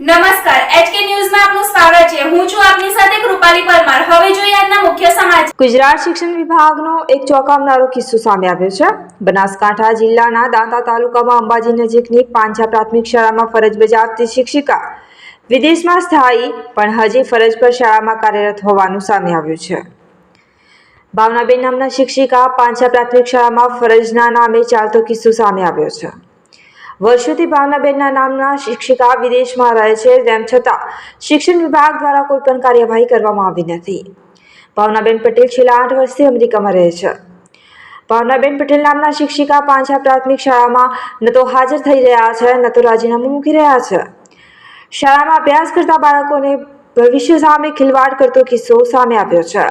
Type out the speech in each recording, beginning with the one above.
નમસ્કાર એચકે ન્યૂઝમાં આપનું સ્વાગત છે. હું છું આપની સાથે કૃપાલી પરમાર. હવે જોઈએ મુખ્ય સમાચાર. ગુજરાત શિક્ષણ વિભાગનો એક ચોંકાવનારો કિસ્સો સામે આવ્યો છે. બનાસકાંઠા જિલ્લાના દાંતા તાલુકામાં અંબાજી નજીકની પાંચા પ્રાથમિક શાળામાં ફરજ બજાવતી શિક્ષિકા વિદેશમાં સ્થાયી, પણ હજી ફરજ પર શાળામાં કાર્યરત હોવાનું સામે આવ્યું છે. ભાવનાબેન નામના શિક્ષિકા પાંચા પ્રાથમિક શાળામાં ફરજના નામે ચાલતો કિસ્સો સામે આવ્યો છે. વર્ષોથી ભાવનાબેનના નામના શિક્ષિકા વિદેશમાં રહે છે, તેમ છતાં શિક્ષણ વિભાગ દ્વારા કોઈ પણ કાર્યવાહી કરવામાં આવી નથી. ભાવનાબેન પટેલ છેલ્લા આઠ વર્ષથી અમેરિકામાં રહે છે. ભાવનાબેન પટેલ નામના શિક્ષિકા પાંચા પ્રાથમિક શાળામાં ન તો હાજર થઈ રહ્યા છે, ન તો રાજીનામું મૂકી રહ્યા છે. શાળામાં અભ્યાસ કરતા બાળકોને ભવિષ્ય સામે ખિલવાડ કરતો કિસ્સો સામે આવ્યો છે.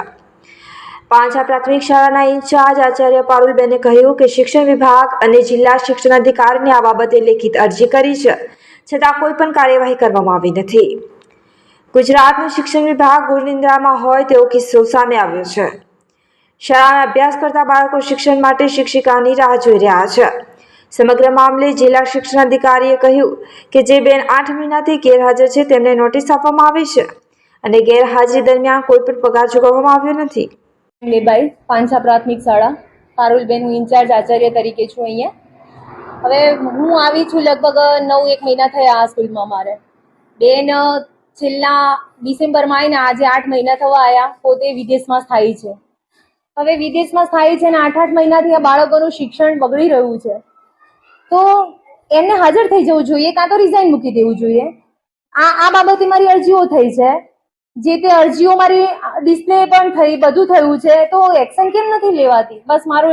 પાંચા પ્રાથમિક શાળાના ઇન્ચાર્જ આચાર્ય પારુલબેને કહ્યું કે શિક્ષણ વિભાગ અને જિલ્લા શિક્ષણ અધિકારીને આ બાબતે લેખિત અરજી કરી છે, છતાં કોઈ પણ કાર્યવાહી કરવામાં આવી નથી. ગુજરાતનું શિક્ષણ વિભાગ ગુરનિંદ્રામાં હોય તેવો કિસ્સો સામે આવ્યો છે. શાળામાં અભ્યાસ કરતા બાળકો શિક્ષણ માટે શિક્ષિકાની રાહ જોઈ રહ્યા છે. સમગ્ર મામલે જિલ્લા શિક્ષણ અધિકારીએ કહ્યું કે જે બેન આઠ મહિનાથી ગેરહાજર છે, તેમને નોટિસ આપવામાં આવી છે અને ગેરહાજરી દરમિયાન કોઈ પણ પગાર ચૂકવવામાં આવ્યો નથી. લેબાઈ પાંછા પ્રાથમિક શાળા. પારુલબેન, હું ઇન્ચાર્જ આચાર્ય તરીકે છું અહીંયા. હવે હું આવી છું લગભગ નવ એક મહિના થયા આ સ્કૂલમાં મારે. બેન છેલ્લા ડિસેમ્બરમાં આવીને આજે આઠ મહિના થવા આવ્યા પોતે વિદેશમાં સ્થાયી છે. હવે વિદેશમાં સ્થાયી છે અને આઠ આઠ મહિનાથી આ બાળકોનું શિક્ષણ બગડી રહ્યું છે. તો એમને હાજર થઈ જવું જોઈએ, કાં તો રિઝાઇન મૂકી દેવું જોઈએ? આ આ બાબતે મારી અરજીઓ થઈ છે. જે તે અરજીઓ મારી ડિસ્પ્લે પણ થઈ, બધું થયું છે, તો એક્શન કેમ નથી લેવાતી? બસ મારું